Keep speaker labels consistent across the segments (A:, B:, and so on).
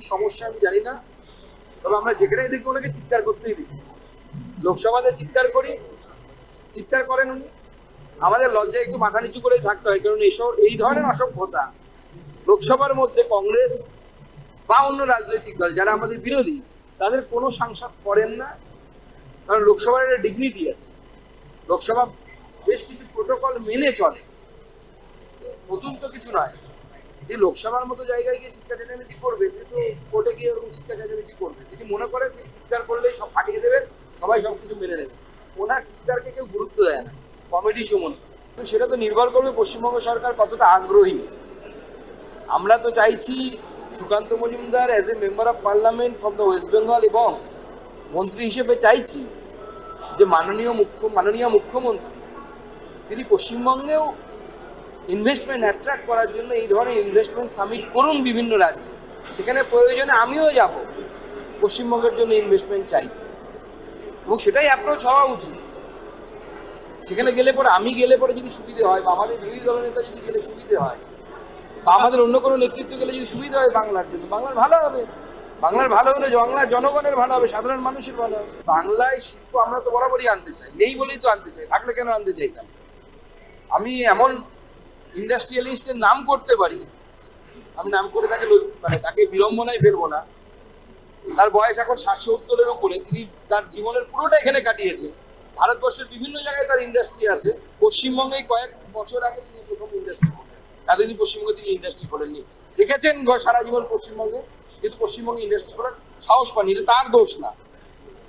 A: কি সমস্যা আমি জানি না। তবে আমরা যেখানেই দেখি ওনাকে চিৎকার করতেই দেখি। লোকসভাতে চিৎকার করি, চিৎকার করেন উনি। আমাদের লজ্জায় একটু মাথা নিচু করে থাকতে হয়, কারণ এইসব, এই ধরনের অসভ্যতা লোকসভার মধ্যে কংগ্রেস বা অন্য রাজনৈতিক দল যারা আমাদের বিরোধী, তাদের কোনো সাংসদ করেন না। কারণ লোকসভার একটা ডিগনিটি আছে। লোকসভা বেশ কিছু প্রোটোকল মেনে চলে। নতুন তো কিছু নয়। যে লোকসভার মতো জায়গায় গিয়ে চিৎকার চেঁচামেচি করবে, কিন্তু কোর্টে গিয়ে ওরকম চিৎকার চেঁচামেচি করবে। যদি মনে করে তিনি চিৎকার করলেই সব ফাটিয়ে দেবে, সবাই সব কিছু মেনে নেবে। ওনার চিৎকারকে কেউ গুরুত্ব দেয় না কমেডি শো মনে। তো সেটা তো নির্ভর করবে পশ্চিমবঙ্গ সরকার কতটা আগ্রহী। আমরা তো চাইছি Sukanta Majumdar as a member of parliament from the West Bengal এবং মন্ত্রী হিসেবে চাইছি যে মাননীয় মুখ্য, মাননীয় মুখ্যমন্ত্রী, তিনি পশ্চিমবঙ্গেও ইনভেস্টমেন্ট অ্যাট্রাক্ট করার জন্য এই ধরনের ইনভেস্টমেন্ট সামিট করুন বিভিন্ন রাজ্যে। সেখানে প্রয়োজনে আমিও যাব। পশ্চিমবঙ্গের জন্য ইনভেস্টমেন্ট চাই। এবং সেটাই অ্যাপ্রোচ হওয়া উচিত। সেখানে গেলে পরে, আমি গেলে পরে যদি সুবিধে হয় বা আমাদের বিরোধী দলনেতা যদি গেলে সুবিধে হয়, বা আমাদের অন্য কোনো নেতৃত্ব গেলে যদি সুবিধা হয় বাংলার জন্য, বাংলার ভালো হবে। বাংলার ভালো হলে বাংলার জনগণের ভালো হবে, সাধারণ মানুষের ভালো হবে। বাংলায় শিল্প আমরা তো বরাবরই আনতে চাই। নেই বলেই তো আনতে চাই। থাকলে কেন আনতে চাইতাম? আমি এমন ইন্ডাস্ট্রিয়ালিস্টের নাম করতে পারি। আমি নাম করে তাকে মানে তাকে বিড়ম্বনায় ফেলব না। তার বয়স এখন ষাট সত্তরের উপরে। তিনি তার জীবনের পুরোটা এখানে কাটিয়েছে। ভারতবর্ষের বিভিন্ন জায়গায় তার ইন্ডাস্ট্রি আছে। পশ্চিমবঙ্গে কয়েক বছর আগে তিনি প্রথম ইন্ডাস্ট্রি খোলেন এতদিন পশ্চিমবঙ্গে তিনি ইন্ডাস্ট্রি করেননি। গ- সারা জীবন পশ্চিমবঙ্গে। কিন্তু পশ্চিমবঙ্গে ইন্ডাস্ট্রি করার সাহস পাননি। এটা তার দোষ না।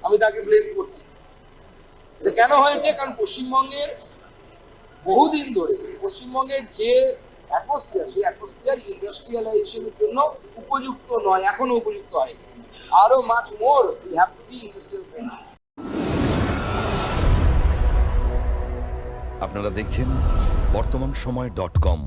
A: আমি তাকে ব্লেম করছি। কেন হয়েছে? কারণ পশ্চিমবঙ্গের বহুদিন ধরে পশ্চিমবঙ্গের যে অ্যাটমসফিয়ার সেই অ্যাটমসফিয়ার ইন্ডাস্ট্রিয়ালাইজেশনের জন্য উপযুক্ত নয়, এখনও উপযুক্ত হয় আরও মাছ more we have to be industrial
B: আপনারা দেখছেন বর্তমান সময় ডট কম